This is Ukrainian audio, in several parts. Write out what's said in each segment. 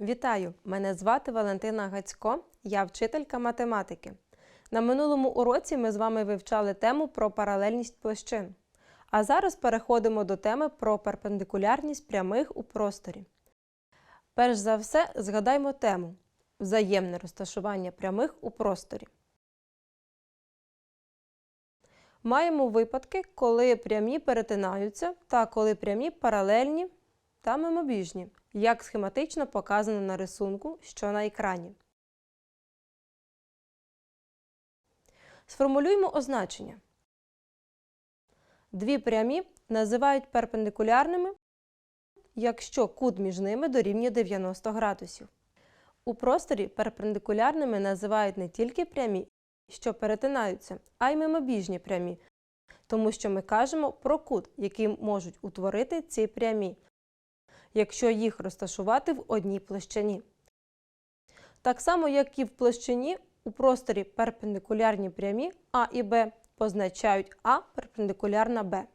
Вітаю! Мене звати Валентина Гацько, я вчителька математики. На минулому уроці ми з вами вивчали тему про паралельність площин. А зараз переходимо до теми про перпендикулярність прямих у просторі. Перш за все, згадаймо тему взаємне розташування прямих у просторі. Маємо випадки, коли прямі перетинаються та коли прямі паралельні та мимобіжні, як схематично показано на рисунку, що на екрані. Сформулюємо означення. Дві прямі називають перпендикулярними, якщо кут між ними дорівнює 90 градусів. У просторі перпендикулярними називають не тільки прямі, що перетинаються, а й мимобіжні прямі, тому що ми кажемо про кут, який можуть утворити ці прямі, якщо їх розташувати в одній площині. Так само, як і в площині, у просторі перпендикулярні прямі А і Б позначають А перпендикулярна Б.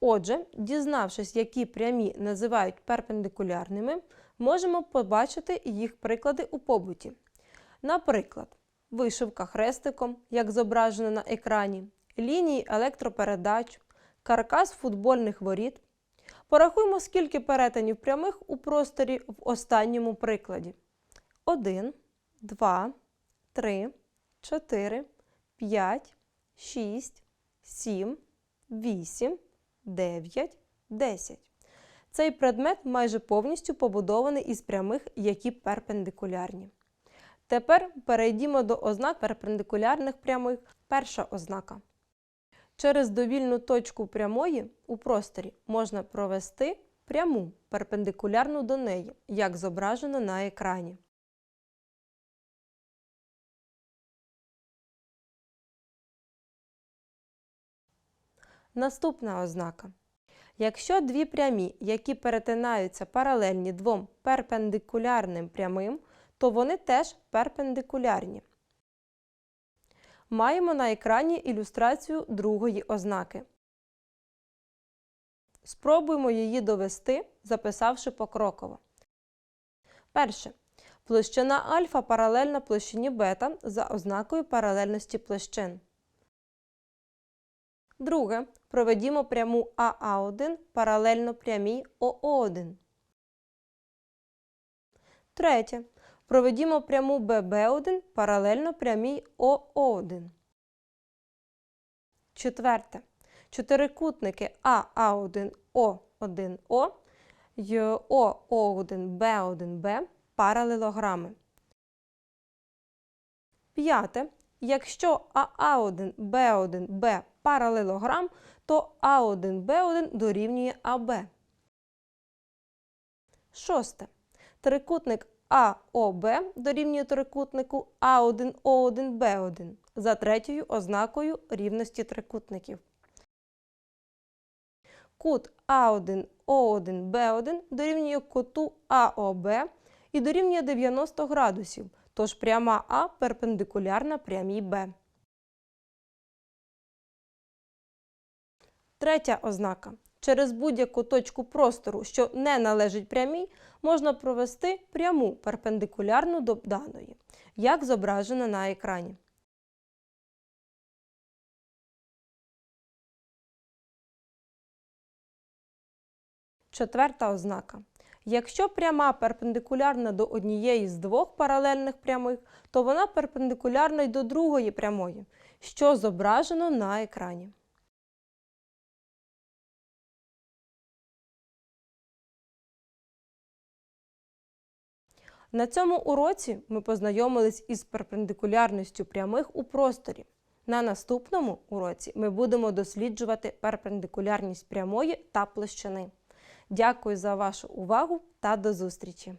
Отже, дізнавшись, які прямі називають перпендикулярними, можемо побачити їх приклади у побуті. Наприклад, вишивка хрестиком, як зображено на екрані, лінії електропередач, каркас футбольних воріт. Порахуємо, скільки перетинів прямих у просторі в останньому прикладі. 1, 2, 3, 4, 5, 6, 7, 8, 9, 10. Цей предмет майже повністю побудований із прямих, які перпендикулярні. Тепер перейдімо до ознак перпендикулярних прямих. Перша ознака. Через довільну точку прямої у просторі можна провести пряму перпендикулярну до неї, як зображено на екрані. Наступна ознака. Якщо дві прямі, які перетинаються паралельні двом перпендикулярним прямим, то вони теж перпендикулярні. Маємо на екрані ілюстрацію другої ознаки. Спробуємо її довести, записавши покроково. Перше. Площина альфа паралельна площині бета за ознакою паралельності площин. Друге. Проведімо пряму АА1 паралельно прямій ОО1. Третє. Проведімо пряму ББ1 паралельно прямій ОО1. Четверте. Чотирикутники АА1О1О й ОО1Б1Б паралелограми. П'яте. Якщо АА1Б1Б паралелограм, то А1Б1 дорівнює АБ. Шосте. Трикутник АОБ дорівнює трикутнику А1О1Б1 за третьою ознакою рівності трикутників. Кут А1О1Б1 дорівнює куту АОБ і дорівнює 90 градусів, тож пряма А перпендикулярна прямій Б. Третя ознака. Через будь-яку точку простору, що не належить прямій, можна провести пряму перпендикулярну до даної, як зображено на екрані. Четверта ознака. Якщо пряма перпендикулярна до однієї з двох паралельних прямих, то вона перпендикулярна й до другої прямої, що зображено на екрані. На цьому уроці ми познайомились із перпендикулярністю прямих у просторі. На наступному уроці ми будемо досліджувати перпендикулярність прямої та площини. Дякую за вашу увагу та до зустрічі!